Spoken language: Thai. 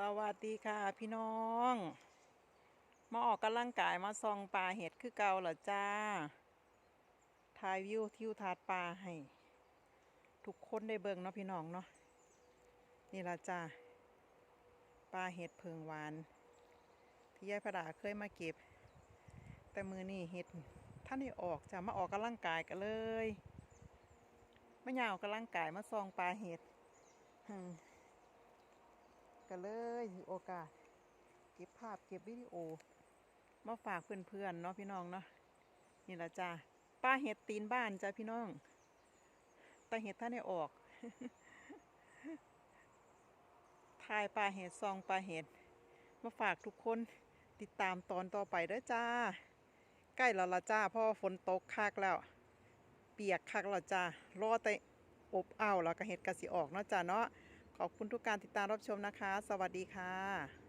สวัสดีค่ะพี่น้อง มาออกกำลังกายมาซองปลาเห็ดคือเก่าเหรอจ้าถ่ายวิวทิวทัศน์ปลาให้ ทุกคนได้เบิ่งเนาะพี่น้องเนาะนี่ละจ้าปลาเห็ดเพิงหวาน ที่ยายพระดาเคยมาเก็บ แต่มือนี่เห็ดท่านได้ออกจะมาออกกำลังกายกันเลยไม่ยาวกกำลังกายมาซองปลาเห็ดอืม ก็เลยถือโอกาส เก็บภาพเก็บวิดีโอ มาฝากเพื่อนๆเนาะพี่น้องเนาะนี่ละจ้าป้าเห็ดตีนบ้านจ้าพี่น้องตาเห็ดท่านได้ออกถ่ายปลาเห็ดซองปลาเห็ดมาฝากทุกคนติดตามตอนต่อไปด้อจ้า ใกล้แล้วละจ้าเพราะว่าฝนตกคักแล้ว เปียกคักแล้วจ้ารอแต่อบอ้าวแล้วก็เห็ดกะสิออกเนาะจ้าเนาะ ขอบคุณทุกการติดตามรับชมนะคะ สวัสดีค่ะ